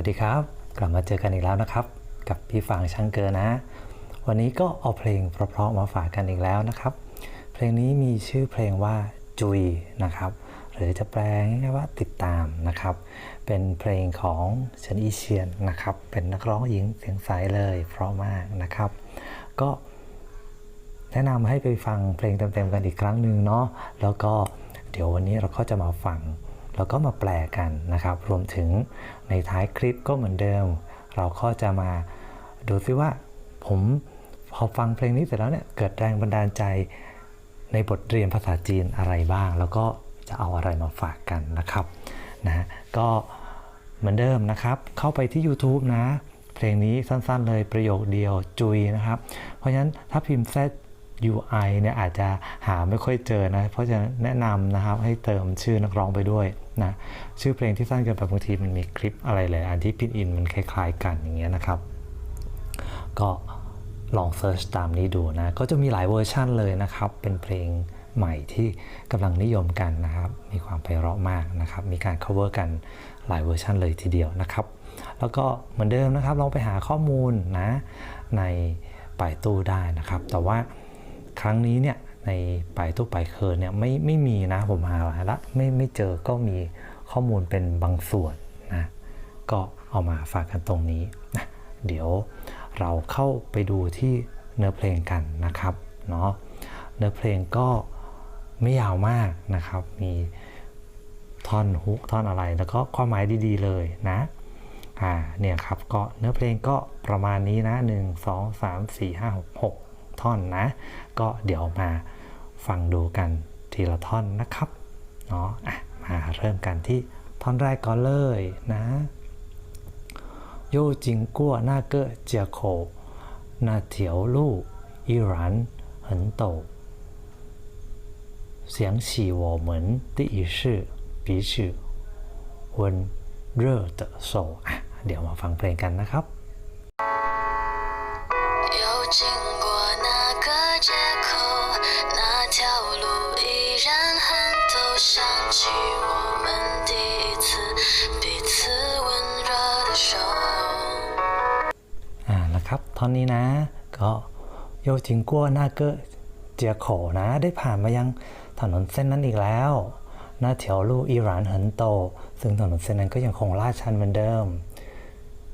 วัสดีครับ กลับมาเจอกันอีกแล้วนะครับ กับพี่ฟางช่างเกอนะ วันนี้ก็เอาเพลงเพราะๆมาฝากกันอีกแล้วนะครับ เพลงนี้มีชื่อเพลงว่าจุยนะครับ หรือจะแปลง่ายๆว่าติดตามนะครับ เป็นเพลงของเฉินอีเชียนนะครับ เป็นนักร้องหญิงเสียงใสเลย เพราะมากนะครับ ก็แนะนำให้ไปฟังเพลงเต็มๆกันอีกครั้งหนึ่งเนาะแล้วก็เดี๋ยววันนี้เราก็จะมาฟังแล้วก็มาแปลกันนะครับ รวมถึง ในท้ายคลิปก็เหมือนเดิม เราก็จะมาดูซิว่าผมพอฟังเพลงนี้เสร็จแล้วเนี่ยเกิดแรงบันดาลใจในบทเรียนภาษาจีนอะไรบ้าง แล้วก็จะเอาอะไรมาฝากกันนะครับนะก็เหมือนเดิมนะครับ เข้าไปที่ YouTube นะ เพลงนี้สั้นๆเลยประโยคเดียวจุยนะครับ เพราะฉะนั้นถ้าพิมพ์ Z UI เนี่ยอาจจะหาไม่ค่อยเจอนะ เพราะฉะนั้นแนะนำนะครับให้เติมชื่อนักร้องไปด้วยนะชื่อเพลงที่สั้นเกินไปบางทีมันมีคลิปอะไรหลายอันที่พินอินมันคล้ายๆกันอย่างเงี้ยนะครับ ก็ลองเซิร์ชตามนี้ดูนะ ก็จะมีหลายเวอร์ชั่นเลยนะครับ เป็นเพลงใหม่ที่กำลังนิยมกันนะครับ มีความไพเราะมากนะครับ มีการ cover กันหลายเวอร์ชันเลยทีเดียวนะครับ แล้วก็เหมือนเดิมนะครับลองไปหาข้อมูลนะในป่ายตู้ได้นะครับ แต่ว่า ครั้งนี้เนี่ยในป่ายตู้ป่ายเคินเนี่ยไม่ไม่มีนะผมหาละไม่ไม่เจอก็มีข้อมูลเป็นบางส่วนนะก็เอามาฝากกันตรงนี้นะเดี๋ยวเราเข้าไปดูที่เนื้อเพลงกันนะครับเนาะเนื้อเพลงก็ไม่ยาวมากนะครับ มีท่อนฮุกท่อนอะไรแล้วก็ความหมายดีๆเลยนะอ่าเนี่ยครับก็เนื้อเพลงก็ประมาณนี้นะ 1 2 3 4 5 6 6 ท่อนนะ ก็เดี๋ยวมาฟังดูกันทีละท่อนนะครับเนาะอ่ะมาเริ่มกันที่ท่อนแรกก่อนเลยนะ 又经过那个街口，那条路依然很陡。想起我们第一次彼此温热的手อ่ะเดี๋ยวมาฟังเพลงกันนะครับ ตอนนี้นะ ก็โยจิงกัวน้าเกอเจียโขนะ ได้ผ่านมายังถนนเส้นนั้นอีกแล้วหน้าแถวลู่อิหร่านเหินโต ซึ่งถนนเส้นนั้นก็ยังคงลาดชันเหมือนเดิม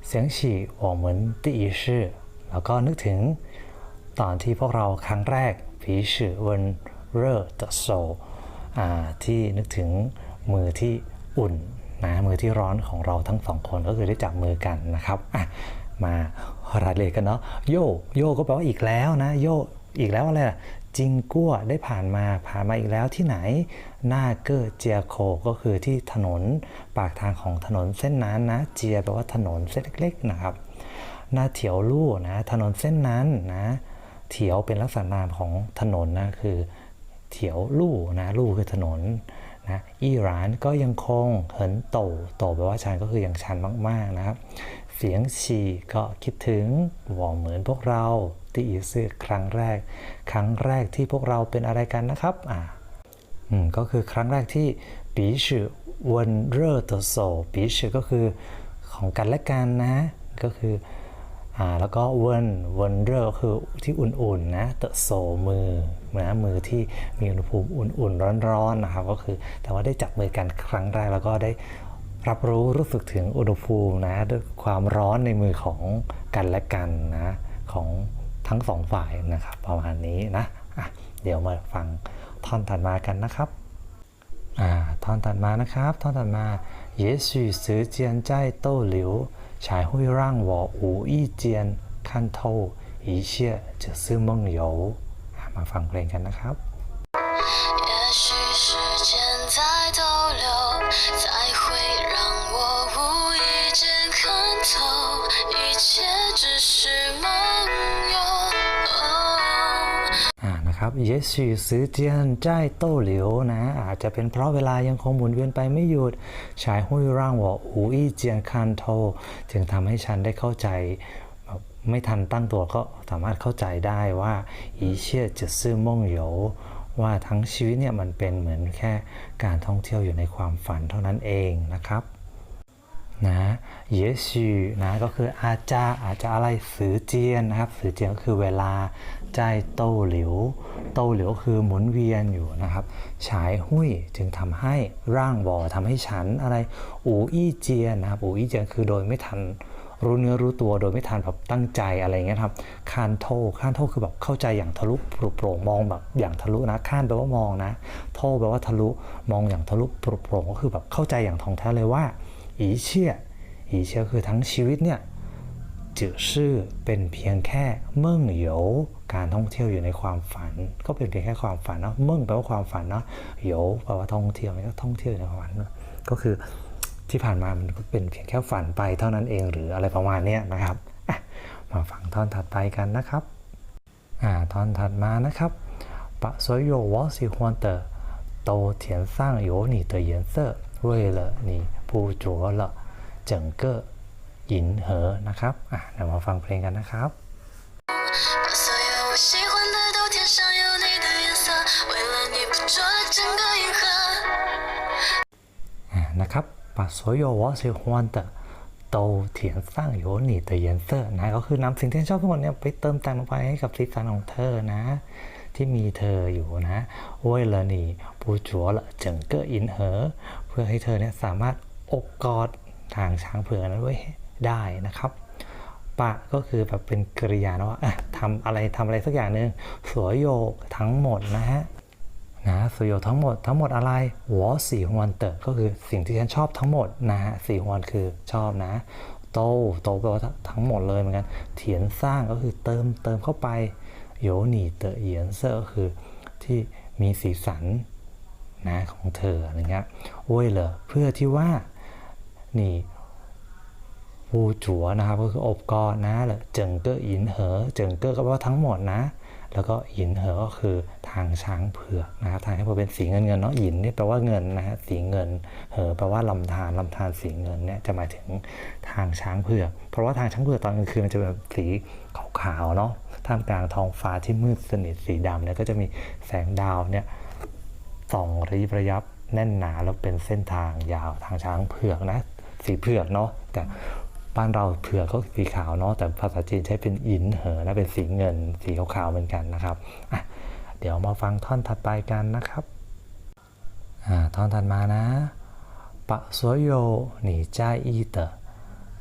เสียงฉี่หวงเหมือนตีอีชื่อ แล้วก็นึกถึงตอนที่พวกเราครั้งแรกผีชื่อเวนเรอร์ตโซที่นึกถึงมือที่อุ่นนะมือที่ร้อนของเราทั้งสองคนก็คือได้จับมือกันนะครับ มารายละเอียดกันเนาะโยโยก็แปลว่าอีกแล้วนะ โยอีกแล้วอะไรล่ะจิงกั้วได้ผ่านมาผ่านมาอีกแล้วที่ไหน หน้าเกอเจียโคก็คือที่ถนนปากทางของถนนเส้นนั้นนะ เจียแปลว่าถนนเส้นเล็กๆนะครับ หน้าเถียวลู่นะถนนเส้นนั้นนะเถียวเป็นลักษณะนามของถนนนะคือ เถียวลู่นะลู่คือถนนนะอีหรานก็ยังคงเหินโตโตแปลว่าชันก็คือยังชันมากๆนะครับ สียงฉี่ก็คิดถึงหวอเหมือนพวกเราตีอีซื่อครั้งแรก ครั้งแรกที่พวกเราเป็นอะไรกันนะครับอ่าอืมก็คือครั้งแรกที่ปีชื่อวันเร่อเตอโซปีชื่อก็คือของกันและกันนะ ก็คืออ่าแล้วก็วนวนเร่อคือที่อุ่นๆนะเตอโซมือนะมือที่มีอุณหภูมิอุ่นๆร้อนๆนะครับก็คือแต่ว่าได้จับมือกันครั้งแรกแล้วก็ได้ รับรู้รู้สึกถึงอุณหภูมินะด้วยความร้อนในมือของกันและกันนะของทั้งสองฝ่ายนะครับประมาณนี้นะะเดี๋ยวมาฟังท่อนถัดมากันนะครับท่อนถัดมานะครับท่อนถัดมาเยสืซือเจียนใจโต้หลิวชายหุยร่างวออูอี้เจียนขั้นโทอีเชี่ยจะซื่อมงโยมาฟังเพลงกันนะครับ 切只是梦游。อ่านะครับ也许时间在逗留นะอาจจะเป็นเพราะเวลายังคงหมุนเวียนไปไม่หยุดฉายหุ้ยร่างว่าอูอี้เจียนคันโทจึงทำให้ฉันได้เข้าใจแบบไม่ทันตั้งตัวก็สามารถเข้าใจได้ว่าอีเชี่ยจะซื่อม่งโหยวว่าทั้งชีวิตเนี่ยมันเป็นเหมือนแค่การท่องเที่ยวอยู่ในความฝันเท่านั้นเองนะครับ นะ也许นะก็คืออาจจะอาจจะอะไรสือเจียนนะครับสือเจียนก็คือเวลาใจโต้หลิวโต้หลิวคือหมุนเวียนอยู่นะครับฉายหุ้ยจึงทำให้ร่างวอทำให้ฉันอะไรอูอี้เจียนนะครับอูอี้เจียนคือโดยไม่ทันรู้เนื้อรู้ตัวโดยไม่ทันแบบตั้งใจอะไรอย่างเงี้ยครับคานโทคานโทคือแบบเข้าใจอย่างทะลุปลุโปร่งมองแบบอย่างทะลุนะคานแปลว่ามองนะ โทแปลว่าทะลุมองอย่างทะลุปลุโปร่งก็คือแบบเข้าใจอย่างท่องแท้เลยว่า อีเชี่ยอีเชี่ยคือทั้งชีวิตเนี่ยจือชื่อเป็นเพียงแค่เมิ่งเหยวการท่องเที่ยวอยู่ในความฝัน ก็เป็นเพียงแค่ความฝันเนาะเมิ่งแปลว่าความฝันเนาะเหยวแปลว่าท่องเที่ยวนี่ก็ท่องเที่ยวอยู่ในความฝันเนอะก็คือที่ผ่านมามันก็เป็นเพียงแค่ฝันไปเท่านั้นเองหรืออะไรประมาณเนี้ยนะครับอ่ะมาฟังท่อนถัดไปกันนะครับอ่าท่อนถัดมานะครับ把所有我喜欢的都填上有你的颜色，为了你 捕捉了整个银河นะครับอ่ะเดี๋ยวมาฟังเพลงกันนะครับ 把所有我喜欢的都填上有你的颜色，为了你捕捉了整个银河。 อ่านะครับ把所有我喜欢的都填上有你的颜色นะก็คือนำสิ่งที่ชอบทั้งหมดเนี่ยไปเติมแต่งลงไปให้กับสีสันของเธอนะ ที่มีเธออยู่นะ为了你捕捉了整个银河เพื่อให้เธอเนี่ยสามารถ อบกอดทางช้างเผือกนั้นไว้ได้นะครับ ปะก็คือแบบเป็นกริยานะว่าทำอะไรทำอะไรสักอย่างหนึ่งสวยโยกทั้งหมดนะฮะนะสวยทั้งหมดทั้งหมดอะไรหัวสีฮวนเตอก็คือสิ่งที่ฉันชอบทั้งหมดนะฮะสีฮวนคือชอบนะ โตโตแปลว่าทั้งหมดเลยเหมือนกันเถียนสร้างก็คือเติมเติมเข้าไปโยหนีเตอเหยียนเซอร์ก็คือที่มีสีสันนะของเธออะไรเงี้ยโว้ยเหรอเพื่อที่ว่า นี่ปูจัวนะครับก็คืออบกอดนะแล้วเจิงเกออินเหอเจิงเกอก็แปลว่าทั้งหมดนะ แล้วก็หินเหอก็คือทางช้างเผือกนะครับทางช้างเผือกเป็นสีเงินเงินเนาะหินนี่แปลว่าเงินนะฮะสีเงินเหอแปลว่าลำธารลำธารสีเงินเนี่ยจะหมายถึงทางช้างเผือกเพราะว่าทางช้างเผือกตอนกลางคืนมันจะเป็นสีขาวๆเนาะท่ามกลางท้องฟ้าที่มืดสนิทสีดำเนี่ยก็จะมีแสงดาวเนี่ยส่องระยิบระยับแน่นหนาแล้วเป็นเส้นทางยาวทางช้างเผือกนะ สีเผือกเนาะแต่บ้านเราเผือกก็สีขาวเนาะแต่ภาษาจีนใช้เป็นอินเหอนะเป็นสีเงิน สีขาวๆเหมือนกันนะครับอ่ะเดี๋ยวมาฟังท่อนถัดไปกันนะครับอ่าท่อนถัดมานะ把所有你在意的、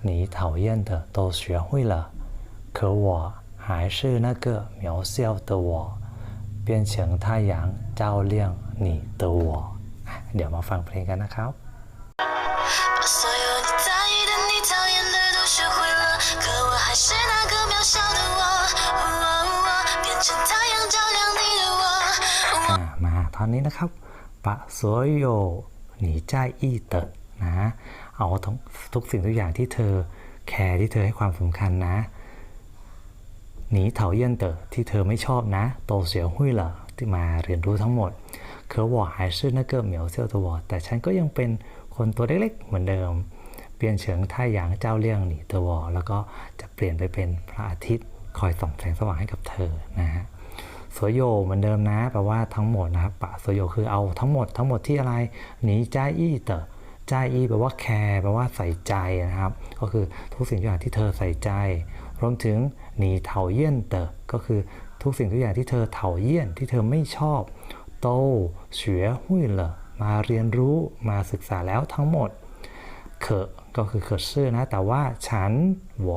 你讨厌的都学会了，可我还是那个渺小的我。变成太阳照亮你的我อ่ะเดี๋ยวมาฟังเพลงกันนะครับ าตอนนี้นะครับปะสวยโยหนีใจอีเตอนะ เอาทุกทุกสิ่งทุกอย่างที่เธอแคร์ที่เธอให้ความสำคัญนะหนีเถาเยี่ยนเตอที่เธอไม่ชอบนะ โตเสียวหุยเหรอที่มาเรียนรู้ทั้งหมดเคอวอหายชื่อนักเกิดเหมียวเซียวตัวแต่ฉันก็ยังเป็นคนตัวเล็กๆ เหมือนเดิม เปลี่ยนเฉิงท่าหยางเจ้าเลี่ยงหนีตัววอแล้วก็จะเปลี่ยนไปเป็นพระอาทิตย์คอยส่องแสงสว่างให้กับเธอนะฮะ สวยโยเหมือนเดิมนะแปลว่าทั้งหมดนะครับปะสวยโยคือเอาทั้งหมดทั้งหมดที่อะไรหนีใจอี้เตอใจอี้แปลว่าแคร์แปลว่าใส่ใจนะครับ ก็คือทุกสิ่งทุกอย่างที่เธอใส่ใจ รวมถึงหนีเถาเยี่ยนเตอก็คือทุกสิ่งทุกอย่างที่เธอเถาเยี่ยนที่เธอไม่ชอบโตเฉวยหุ่ยเหรอมาเรียนรู้มาศึกษาแล้วทั้งหมดเคอก็คือเคอชื่อนะ แต่ว่าฉัน我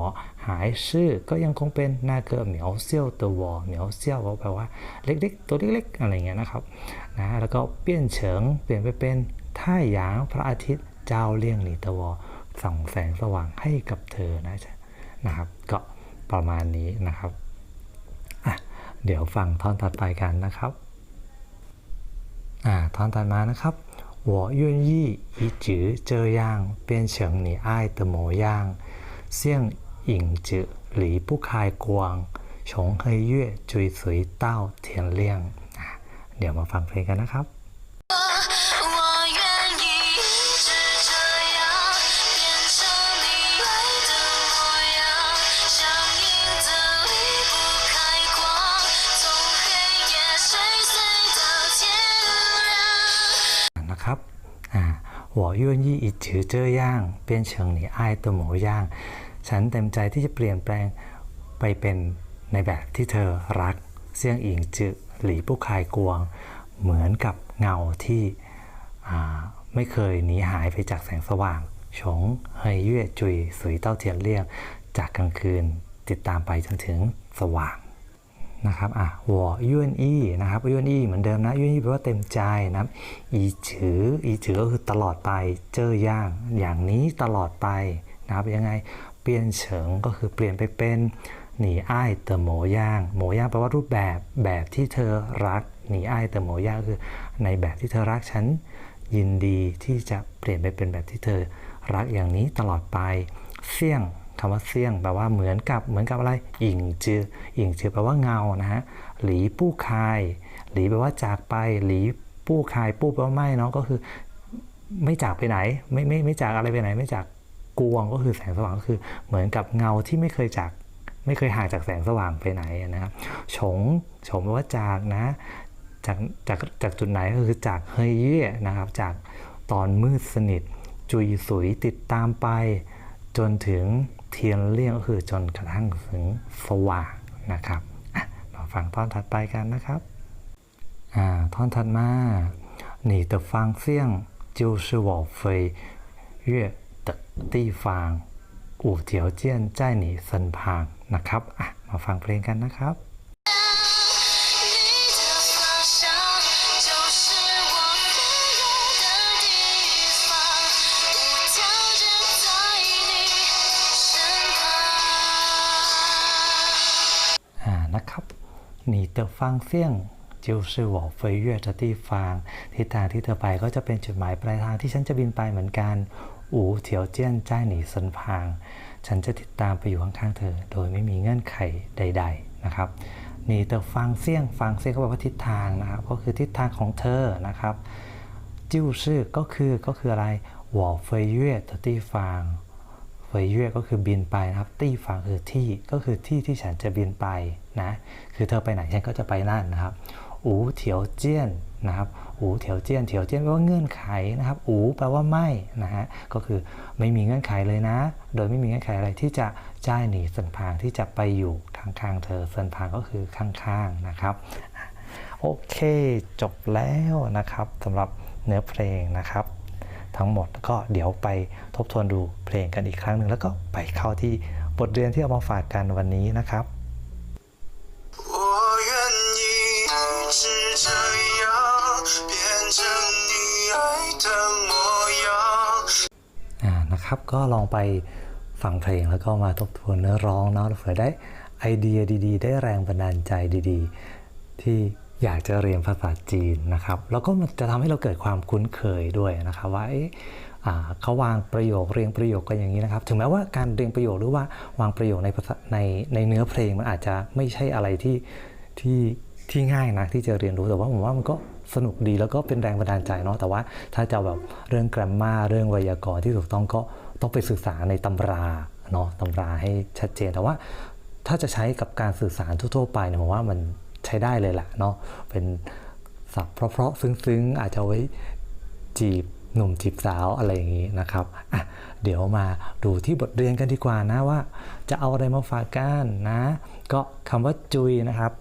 หายชื่อก็ยังคงเป็นนาเกอเหมียวเซี่ยวตัววอเหมียวเซี่ยวก็แปลว่าเล็กๆ ตัวเล็กๆอะไรเงี้ยนะครับนะแล้วก็เปลี่ยนเฉิงเปลี่ยนไปเป็นท่าหยางพระอาทิตย์เจ้าเลี่ยงหนีตะวอส่องแสงสว่างให้กับเธอนะจ๊ะนะครับ ก็ประมาณนี้นะครับอ่ะเดี๋ยวฟังท่อนถัดไปกันนะครับ อ่าท่อนถัดมานะครับ我愿意一直这样变成你爱的模样，像 影子离不开光，从黑夜追随到天亮。อ่ะเดี๋ยวมาฟังเพลงกันนะครับ 我愿意一直这样变成你爱的模样，像影子离不开光，从黑夜追随到天亮。 นะครับอ่า我 我愿意一直这样变成你爱的模样 ฉันเต็มใจที่จะเปลี่ยนแปลงไปเป็นในแบบที่เธอรัก เสี่ยงอิงจือหลีผู้คายกวง เหมือนกับเงาที่ไม่เคยหนีหายไปจากแสงสว่างฉงเฮยเย่จุยสุยเต้าเทียนเลี่ยง จากกลางคืนติดตามไปจนถึงสว่างนะครับ อะวอยุนอีนะครับยุนอีเหมือนเดิมนะยุนอีแปลว่าเต็มใจนะอีจืออีจือก็คือตลอดไป เจอย่าง อย่างนี้ตลอดไปนะครับยังไง เปลี่ยนเฉิงก็คือเปลี่ยนไปเป็นหนีอ้ายเตอโหมย่างโหมย่างแปลว่ารูปแบบแบบที่เธอรักหนีอ้ายเตอโหมย่างคือในแบบที่เธอรักฉันยินดีที่จะเปลี่ยนไปเป็นแบบที่เธอรักอย่างนี้ตลอดไปเสี่ยงคำว่าเสี่ยงแปลว่าเหมือนกับเหมือนกับอะไรอิงจืออิงจือแปลว่าเงานะฮะหลีปู้คายหลีแปลว่าจากไปหลีปู้คายปู้แปลว่าไม่เนาะก็คือ ไม่จากไปไหน ไม่ไม่ไม่จากอะไรไปไหน ไม่จาก กวงก็คือแสงสว่างก็คือเหมือนกับเงาที่ไม่เคยจาก ไม่เคยห่างจากแสงสว่างไปไหนนะครับฉงฉงแปลว่าจากนะ จากจากจากจุดไหนก็คือจากเฮยเย่นะครับ จากตอนมืดสนิท จุยสุยติดตามไป จนถึงเทียนเลี่ยงก็คือจนกระทั่งถึงสว่างนะครับอ่ะมาฟังท่อนถัดไปกันนะครับอ่าท่อนถัดมา你的方向就是我飞 跃的地方无条件在你身旁นะครับอ่ะมาฟังเพลงกันนะครับ 你的方向就是我飞跃的地方，无条件在你身旁。 อ่านะครับ你的方向就是我飞跃的地方ทิศทางที่เธอไปก็จะเป็นจุดหมายปลายทางที่ฉันจะบินไปเหมือนกัน อูเฉียวเจี้ยนจ้าหนีสันพาง ฉันจะติดตามไปอยู่ข้างๆเธอ โดยไม่มีเงื่อนไขใด ๆนะครับนี่เตอฟังเสี้ยงฟังเสี้ยงเขาบอกว่าทิศทางนะครับก็คือทิศทางของเธอนะครับ จิ้วชื่อก็คือก็คืออะไรหวอเฟยเย่ตตี้ฟางเฟยเย่ก็คือบินไปนะครับ ตี้ฟางคือที่ก็คือที่ที่ฉันจะบินไปนะคือเธอไปไหนฉันก็จะไปนั่นนะครับอูเถียวเจี้ยนนะครับ อูเถียวเจี้ยนเถียวเจี้ยนแปลว่าเงื่อนไขนะครับ อูแปลว่าไม่นะฮะก็คือไม่มีเงื่อนไขเลยนะ โดยไม่มีเงื่อนไขอะไรที่จะจ่ายหนีเซินพางที่จะไปอยู่ข้างๆเธอเซินพางก็คือข้างๆนะครับโอเคจบแล้วนะครับสำหรับเนื้อเพลงนะครับ ทั้งหมดก็เดี๋ยวไปทบทวนดูเพลงกันอีกครั้งหนึ่งแล้วก็ไปเข้าที่บทเรียนที่เอามาฝากกันวันนี้นะครับ นะครับก็ลองไปฟังเพลงแล้วก็มาทบทวนเนื้อร้องเนาะเผื่อได้ไอเดียดีๆ ได้แรงบันดาลใจดีๆ ที่อยากจะเรียนภาษาจีนนะครับแล้วก็มันจะทำให้เราเกิดความคุ้นเคยด้วยนะครับว่าเอาเขาวางประโยคเรียงประโยคกันอย่างนี้นะครับ ถึงแม้ว่าการเรียงประโยคหรือว่าวางประโยคในในในเนื้อเพลงมันอาจจะไม่ใช่อะไรที่ที่ ที่ง่ายนะที่จะเรียนรู้แต่ว่าผมว่ามันก็สนุกดีแล้วก็เป็นแรงบันดาลใจเนาะแต่ว่าถ้าจะแบบเรื่อง grammar เรื่องไวยากรณ์ที่ถูกต้องก็ต้องไปศึกษาในตำราเนาะตำราให้ชัดเจนแต่ว่าถ้าจะใช้กับการสื่อสารทั่วๆไปเนี่ยผมว่ามันใช้ได้เลยแหละเนาะเป็นศัพท์เพราะๆซึ้งๆ อาจจะไว้จีบหนุ่มจีบสาวอะไรอย่างนี้นะครับอะเดี๋ยวมาดูที่บทเรียนกันดีกว่านะว่า จะเอาอะไรมาฝากกันนะ ก็คำว่าจุยนะครับ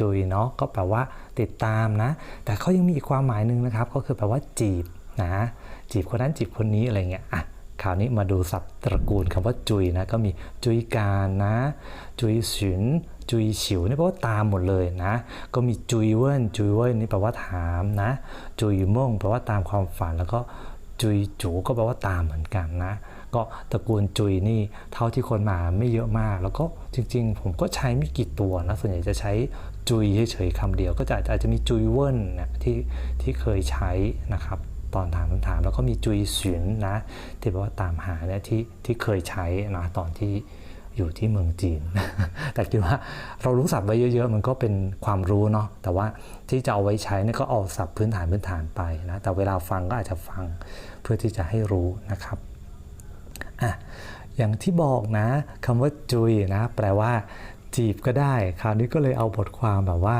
จุยเนาะก็แปลว่าติดตามนะ แต่เขายังมีอีกความหมายหนึ่งนะครับ ก็คือแปลว่าจีบนะจีบคนนั้นจีบคนนี้อะไรเงี้ยอะคราวนี้มาดูศัพท์ตระกูลคำว่าจุยนะก็มีจุยการนะ จุยฉินจุยฉิวนี่แปลว่าตามหมดเลยนะ ก็มีจุยเวินจุยเวินนี่แปลว่าถามนะ จุยม่งแปลว่าตามความฝันแล้วก็จุยจูก็แปลว่าตามเหมือนกันนะ ก็ตระกูลจุยนี่เท่าที่คนมาไม่เยอะมาก แล้วก็จริงๆ ผมก็ใช้ไม่กี่ตัวนะส่วนใหญ่จะใช้ จุยเฉยๆคำเดียว ก็จะอาจจะมีจุยเวินนะที่ที่เคยใช้นะครับตอนถามคำถามแล้วก็มีจุยเฉินนะที่แปลว่าตามหาเนี่ยที่ที่เคยใช้นะตอนที่อยู่ที่เมืองจีน แต่คิดว่าเรารู้ศัพท์ไว้เยอะๆ มันก็เป็นความรู้เนาะ แต่ว่าที่จะเอาไว้ใช้เนี่ยก็เอาศัพท์พื้นฐานพื้นฐานไปนะ แต่เวลาฟังก็อาจจะฟังเพื่อที่จะให้รู้นะครับ อะ อย่างที่บอกนะคำว่าจุยนะ แปลว่า จีบก็ได้ คราวนี้ก็เลยเอาบทความแบบว่า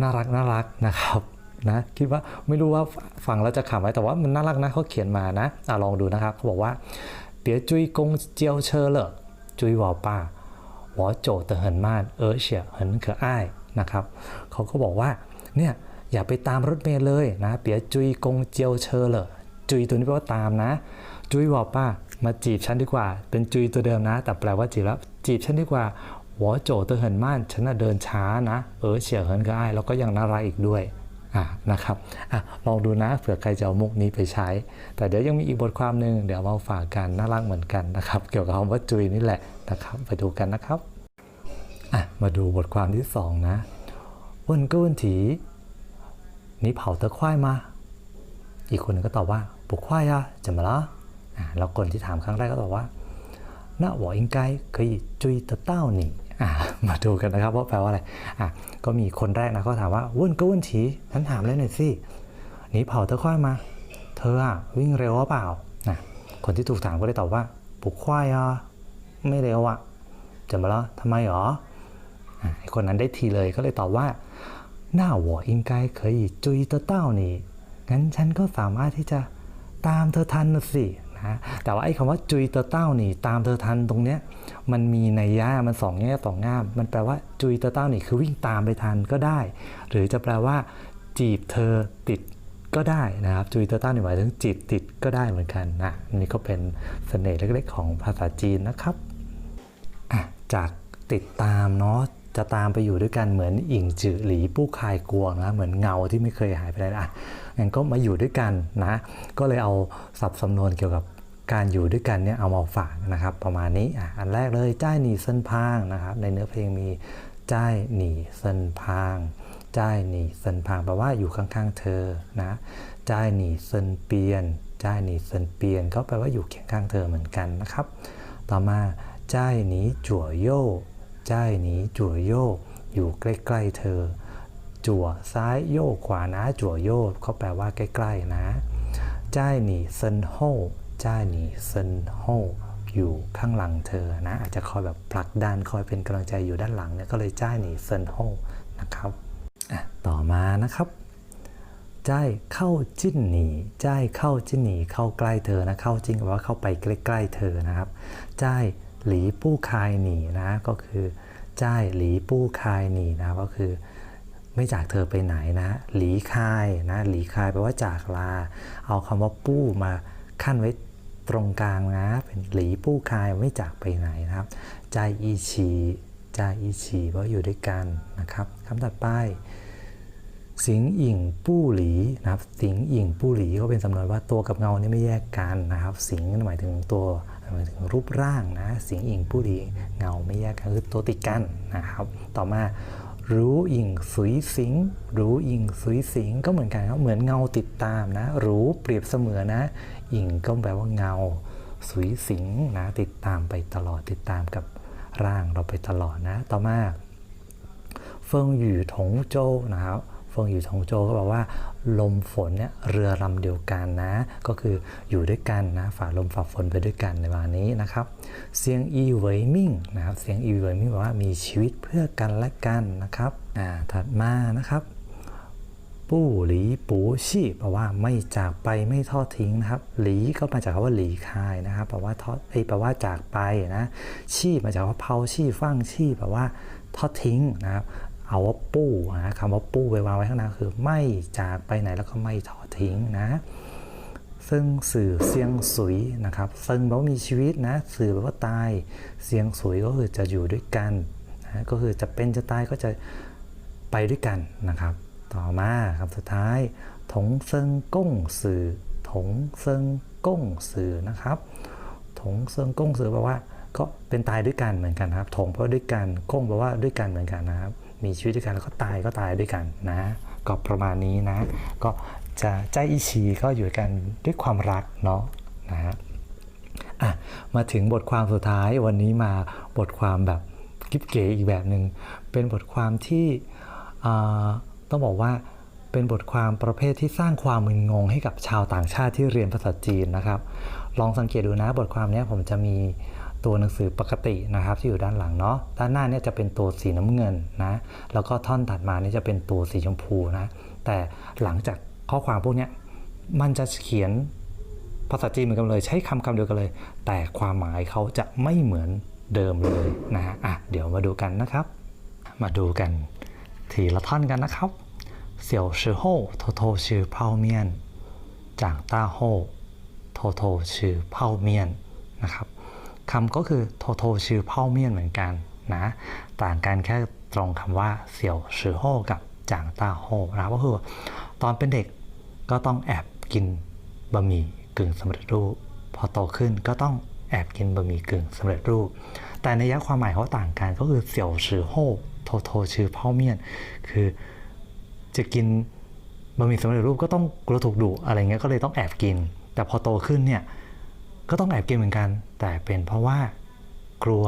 น่ารักน่ารักนะครับนะคิดว่าไม่รู้ว่าฟังแล้วจะขำไหมแต่ว่ามันน่ารักนะเขาเขียนมานะอะลองดูนะครับเขาบอกว่าเปียจุยกงเจียวเชอเลอจุยวอป้าหวอโจแต่เหินมานเออเฉียเหินเขออ้ายนะครับเขาก็บอกว่าเนี่ยอย่าไปตามรถเมล์เลยนะเปียจุยกงเจียวเชอเลอจุยตัวนี้แปลว่าตามนะ จุยวอป้ามาจีบฉันดีกว่า เป็นจุยตัวเดิมนะ แต่แปลว่าจีบแล้วจีบฉันดีกว่า หัวโจเตอร์เหินม่านฉันเดินช้านะเออเฉียเหินก็ได้แล้วก็ยังน่ารักอีกด้วยอะนะครับอะลองดูนะเผื่อใครจะเอามุกนี้ไปใช้ แต่เดี๋ยวยังมีอีกบทความหนึ่งเดี๋ยวมาฝากกันน่ารักเหมือนกันนะครับ เกี่ยวกับคำว่าจุยนี่แหละนะครับ ไปดูกันนะครับอะมาดูบทความที่สองนะวันก็วันถีนี่เผาตะควายมา อีกคนนึงก็ตอบว่าปุกควายอะจะมาละอะแล้วคนที่ถามครั้งแรกก็ตอบว่าน้าหัวอิงไกเคยจุยตะเต้าหนี มาดูกันนะครับว่าแปลว่าอะไรอะก็มีคนแรกนะเขาถามว่าวุ่นก็วุ่นฉีฉันถามแล้วหน่อยสิหนีเผาเธอค่อยมา เธออะวิ่งเร็วหรือเปล่านะคนที่ถูกถามก็เลยตอบว่าปลุกควายอะไม่เร็วอะจะมาแล้วทำไมหรอคนนั้นได้ทีเลยก็เลยตอบว่าหน้าหัวอิงไกเคยจุยเตอเต้านี่งั้นฉันก็สามารถที่จะตามเธอทันนะสิะแต่ว่าไอ้คำว่าจุยเตอเต้านี่ตามเธอทันตรงเนี้ยมันมีในยย่ามันสองแง่สองง่าม มันแปลว่าจุยเตอเต้านี่คือวิ่งตามไปทันก็ได้ หรือจะแปลว่า จีบเธอติดก็ได้นะครับจุยเตอร์เต้านี่หมายถึงจีบติดก็ได้เหมือนกันนะนี่ก็เป็นเสน่ห์เล็กๆ ของภาษาจีนนะครับจากติดตามเนาะจะตามไปอยู่ด้วยกันเหมือนอิงจือหลีปู้คายกวงนะเหมือนเงาที่ไม่เคยหายไปไหนอะงั้นก็มาอยู่ด้วยกันนะ ก็เลยเอาศัพท์สำนวนเกี่ยวกับ การอยู่ด้วยกันเนี่ยเอามาฝากนะครับประมาณนี้อันแรกเลยจ้ายหนีเซินพางนะครับในเนื้อเพลงมีจ้ายหนีเซินพางจ้ายหนีเซินพางแปลว่าอยู่ข้างๆเธอนะจ้ายหนีเซินเปียนจ้ายหนีเซินเปียนก็แปลว่าอยู่เคียงข้างเธอเหมือนกันนะครับ ต่อมาจ้ายหนีจั่วโย่จ้ายหนีจั่วโย่อยู่ใกล้ๆเธอ จั่วซ้ายโย่ขวานะจั่วโย่เขาแปลว่าใกล้ๆนะจ้ายหนีเซินโฮ จ้ายหนีเซินโฮอยู่ข้างหลังเธอนะอาจจะคอยแบบผลักดันคอยเป็นกำลังใจอยู่ด้านหลังเนี่ยก็เลยจ้ายหนีเซินโฮนะครับอะต่อมานะครับจ้ายเข้าจิ้นหนีจ้ายเข้าจิ้นหนีเข้าใกล้เธอนะเข้าจิ้นแปลว่าเข้าไปใกล้ๆเธอนะครับจ้ายหลีปู้คายหนีนะก็คือจ้ายหลีปู้คายหนีนะก็คือไม่จากเธอไปไหนนะ หลีคายนะ หลีคายแปลว่าจากลา เอาคำว่าปู้มา ขั้นไว้ตรงกลางนะ เป็นหลีปู้คายไม่จากไปไหนนะครับ ใจอีฉีใจอีฉีแปลว่าอยู่ด้วยกันนะครับคำถัดไป สิงอิงปู้หลีนะครับ สิงอิงปู้หลีก็เป็นสำนวนว่าตัวกับเงานี่ไม่แยกกันนะครับ สิงหมายถึงตัวหมายถึงรูปร่างนะสิงอิงปู้หลีเงาไม่แยกกันคือตัวติดกันนะครับ ต่อมารู้อิงสุยสิง รู้อิงสุยสิงก็เหมือนกันครับเหมือนเงาติดตามนะ รู้เปรียบเสมือนนะ อิงก็แปลว่าเงาสุยสิงนะติดตามไปตลอดติดตามกับร่างเราไปตลอดนะ ต่อมาเฟิงหยู่ถงโจนะครับเฟิงหยู่ถงโจก็แปลว่า ลมฝนเนี่ยเรือลำเดียวกันนะ ก็คืออยู่ด้วยกันนะฝ่าลมฝ่าฝนไปด้วยกันในวันนี้นะครับเสียงอีเวยมิ่งนะครับเสียงอีเวยมิ่งแปลว่ามีชีวิตเพื่อกันและกันนะครับอ่าถัดมานะครับ ปู้หลีปูชีแปลว่าไม่จากไปไม่ทอดทิ้งนะครับ หลีก็มาจากคำว่าหลีคายนะครับแปลว่าทอดเอ้ยแปลว่าจากไปนะชีมาจากว่าเผาชีฟั่งชีแปลว่าทอดทิ้งนะครับเอาว่าปู้นะคำว่าปู้ไปวางไว้ข้างหน้าคือ ไม่จากไปไหนแล้วก็ไม่ทอดทิ้งนะซึ่งสื่อเสียงสุยนะครับซึ่งแปลว่ามีชีวิตนะสื่อแปลว่าตายเสียงสุยก็คือจะอยู่ด้วยกันนะก็คือจะเป็นจะตายก็จะไปด้วยกันนะครับ ต่อมาคำสุดท้าย ถงเซิงก้งสื่อ ถงเซิงก้งสื่อนะครับ ถงเซิงก้งสื่อแปลว่า ก็เป็นตายด้วยกันเหมือนกันครับ ถงแปลว่าด้วยกันก้งแปลว่าด้วยกันเหมือนกันนะครับ มีชีวิตด้วยกันแล้วก็ตายก็ตายด้วยกันนะก็ประมาณนี้นะ ก็จะใจอีชีก็อยู่กันด้วยความรักเนาะนะฮะอะมาถึงบทความสุดท้ายวันนี้มาบทความแบบกิ๊บเก๋อีกแบบหนึ่งเป็นบทความที่อ่า ต้องบอกว่าเป็นบทความประเภทที่สร้างความมึนงงให้กับชาวต่างชาติที่เรียนภาษาจีนนะครับ ลองสังเกตดูนะบทความนี้ผมจะมีตัวหนังสือปกตินะครับที่อยู่ด้านหลังเนาะด้านหน้าเนี่ยจะเป็นตัวสีน้ำเงินนะแล้วก็ท่อนถัดมานี่จะเป็นตัวสีชมพูนะแต่หลังจากข้อความพวกนี้มันจะเขียนภาษาจีนเหมือนกันเลย ใช้คำคำเดียวกันเลย แต่ความหมายเขาจะไม่เหมือนเดิมเลยนะฮะอะเดี๋ยวมาดูกันนะครับ มาดูกันทีละท่อนกันนะครับ 小时候偷偷吃泡面长大后偷偷吃泡面นะครับคำก็คือโทโทชื่อ泡面เหมือนกันนะ ต่างกันแค่ตรงคำว่าเสี่ยวชื่อโฮกับจางต้าโฮนะครับก็คือตอนเป็นเด็กก็ต้องแอบกินบะหมี่กึ่งสำเร็จรูป พอโตขึ้นก็ต้องแอบกินบะหมี่กึ่งสำเร็จรูป แต่ในยะความหมายเขาต่างกันก็คือเสี่ยวชื่อโฮโทโทชื่อ泡面คือ จะกินบะหมี่สำเร็จรูปก็ต้องกลัวถูกดุอะไรเงี้ยก็เลยต้องแอบกิน แต่พอโตขึ้นเนี่ยก็ต้องแอบกินเหมือนกัน แต่เป็นเพราะว่ากลัว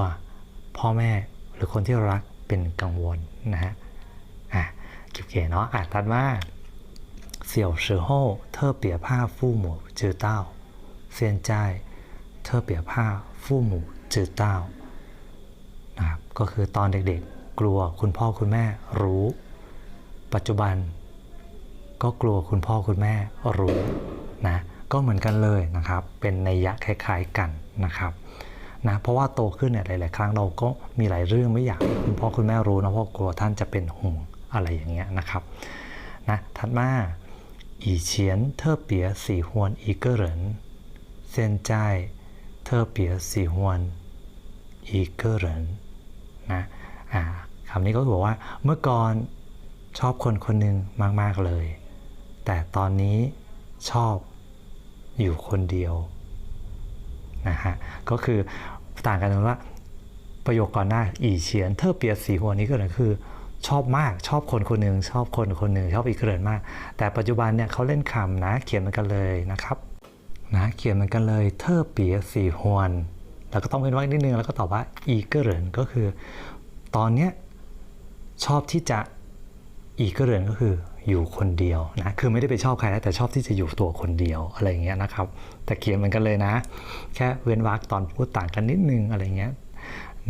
พ่อแม่หรือคนที่รักเป็นกังวลนะฮะอะคิบเก๋เนาะอะตัดมาเสี่ยวเสือโฮ่เธอเปียผ้าฟู่หมูจือเต้าเซียนใจเธอเปียผ้าฟู่หมูจือเต้านะครับก็คือตอนเด็กๆ กลัวคุณพ่อคุณแม่รู้ ปัจจุบัน ก็กลัวคุณพ่อคุณแม่รู้นะก็เหมือนกันเลยนะครับ เป็นในยะคล้ายๆกันนะครับนะเพราะว่าโตขึ้นเนี่ยหลาย ๆ ครั้งเราก็มีหลายเรื่องไม่อยากคุณพ่อคุณแม่รู้นะเพราะกลัวท่านจะเป็นห่วงอะไรอย่างเงี้ยนะครับนะถัดมาอีเฉียนเธอเปียสีหวนอีเกอร์เหรนเซียนใจเธอเปียสีหวนอีเกอร์เหรนนะอ่คำนี้ก็คือบอกว่าเมื่อก่อน ชอบคนคนหนึ่งมาก ๆ เลย แต่ตอนนี้ชอบอยู่คนเดียวนะฮะก็คือต่างกันตรงว่าประโยคก่อนหน้าอีเฉียนเทอเปียสีหัวนี้ก็คือ ชอบมากชอบคนคนหนึ่งชอบคนคนหนึ่งชอบอีกเกินมาก แต่ปัจจุบันเนี่ยเขาเล่นคำนะ เขียนมือนกันเลยนะครับนะเขียนมือนกันเลยเทอเปียสีหวนแล้วก็ต้องเป็นวรรคนิดนึงแล้วก็ตอบว่าอีเกเรนก็คือ ตอนเนี้ยชอบที่จะ อีกเรื่องก็คืออยู่คนเดียวนะ คือไม่ได้ไปชอบใครนะแต่ชอบที่จะอยู่ตัวคนเดียวอะไรเงี้ยนะครับ แต่เขียนเหมือนกันเลยนะ แค่เว้นวรรคตอนพูดต่างกันนิดนึงอะไรเงี้ย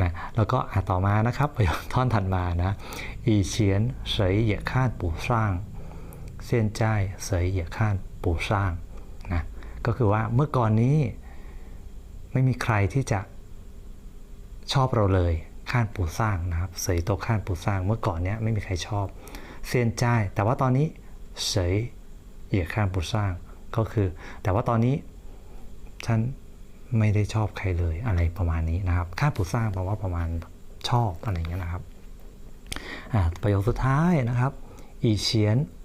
นะแล้วก็อ่ต่อมานะครับประโยท่อนถัดมานะอีเฉียนเสยเหยียข้านปู่สร้างเส้นใจเสยเหยียข้านปู่สร้างนะก็คือว่าเมื่อก่อนนี้ไม่มีใครที่จะชอบเราเลยข้านปู่สร้างนะครับเสยโตข้านปู่สร้าง เมื่อก่อนเนี้ยไม่มีใครชอบ เซียนจ่ายแต่ว่าตอนนี้เสยเหยียข้านปูสร้างก็คือ แต่ว่าตอนนี้ฉันไม่ได้ชอบใครเลยอะไรประมาณนี้นะครับข้านปูสร้างแปลว่าประมาณชอบอะไรอย่างเงี้ยนะครับอ่าประโยคสุดท้ายนะครับ以前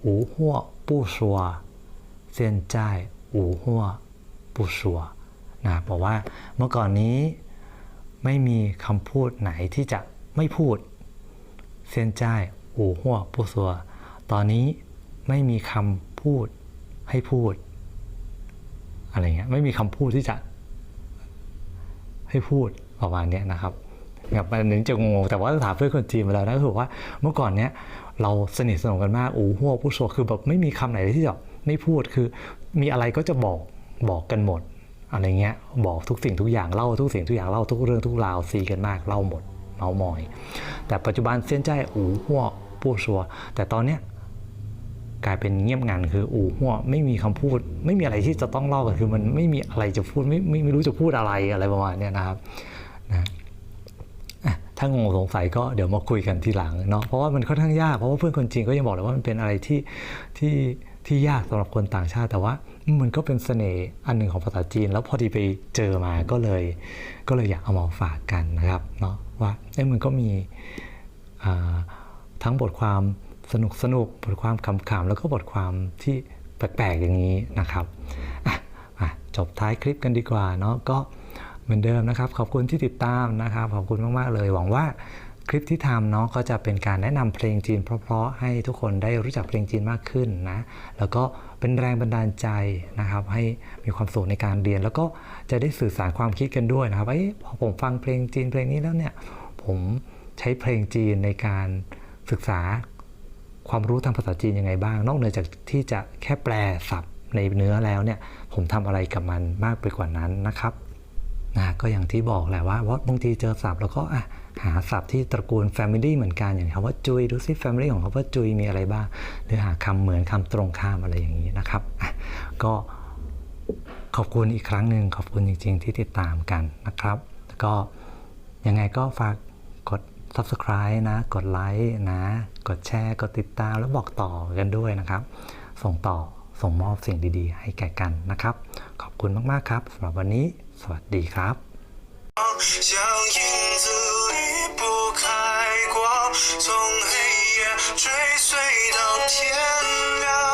无货不说现在无货不说นะบอกว่าเมื่อก่อนนี้ ไม่มีคำพูดไหนที่จะไม่พูดเซียนจ่าย อูหัวปูซัว ตอนนี้ไม่มีคำพูดให้พูด อะไรเงี้ยไม่มีคำพูดที่จะ ให้พูดประมาณเนี้ยนะครับแบบอันนึงจะงงแต่ว่าถามเพื่อนคนจีนมาแล้วนะก็คือว่าเมื่อก่อนเนี้ยเราสนิทสนมกันมากอูหัวผู้ชัวคือแบบไม่มีคำไหนที่จะไม่พูดคือมีอะไรก็จะบอกบอกกันหมดอะไรเงี้ยบอกทุกสิ่งทุกอย่างเล่าทุกสิ่งทุกอย่างเล่าทุกเรื่องทุกราวซีกันมากเล่าหมด เมาหมอย แต่ปัจจุบันเส้นใจอูหัวปู้ชัว แต่ตอนเนี้ยกลายเป็นเงียบงันคืออูหัวไม่มีคำพูด ไม่มีอะไรที่จะต้องเล่ากันคือมันไม่มีอะไรจะพูดไม่ไม่ไม่รู้จะพูดอะไรอะไรประมาณเนี้ยนะครับนะอะถ้างงสงสัยก็เดี๋ยวมาคุยกันทีหลังเนาะเพราะว่ามันค่อนข้างยากเพราะว่าเพื่อนคนจีนก็ยังบอกเลยว่ามันเป็นอะไรที่ที่ ที่ยากสำหรับคนต่างชาติ แต่ว่ามันก็เป็นเสน่ห์อันหนึ่งของภาษาจีน แล้วพอดีไปเจอมาก็เลย ก็เลยอยากเอามาฝากกันนะครับเนาะว่าเอ้มันก็มีทั้งบทความสนุกสนุกบทความขำๆแล้วก็บทความที่แปลกๆอย่างนี้นะครับจบท้ายคลิปกันดีกว่าเนาะก็เหมือนเดิมนะครับ ขอบคุณที่ติดตามนะครับ ขอบคุณมากๆเลยหวังว่า คลิปที่ทำเนาะก็จะเป็นการแนะนำเพลงจีนเพราะๆ ให้ทุกคนได้รู้จักเพลงจีนมากขึ้นนะแล้วก็เป็นแรงบันดาลใจนะครับให้มีความสุขในการเรียน แล้วก็จะได้สื่อสารความคิดกันด้วยนะครับเอ้พอผมฟังเพลงจีนเพลงนี้แล้วเนี่ยผมใช้เพลงจีนในการศึกษาความรู้ทางภาษาจีนยังไงบ้าง นอกเหนือจากที่จะแค่แปลศัพท์ในเนื้อแล้วเนี่ยผมทำอะไรกับมันมากไปกว่านั้นนะครับนะก็อย่างที่บอกแหละว่าว่าบางทีเจอศัพท์แล้วก็อะ หาศัพท์ที่ตระกูล Family เหมือนกันอย่างคำว่าจุยดูซิ Family ของคำว่าจุยมีอะไรบ้าง หรือหาคำเหมือนคำตรงข้ามอะไรอย่างนี้นะครับ ก็ขอบคุณอีกครั้งหนึ่งขอบคุณจริง ๆ ที่ติดตามกันนะครับแล้วก็ยังไงก็ฝากกด Subscribe นะ กดไลค์นะ กดแชร์ กดติดตามแล้วบอกต่อกันด้วยนะครับ ส่งต่อส่งมอบสิ่งดีๆ ให้แก่กันนะครับ ขอบคุณมาก ๆ ครับสำหรับวันนี้ สวัสดีครับ 像影子离不开光，从黑夜追随到天亮。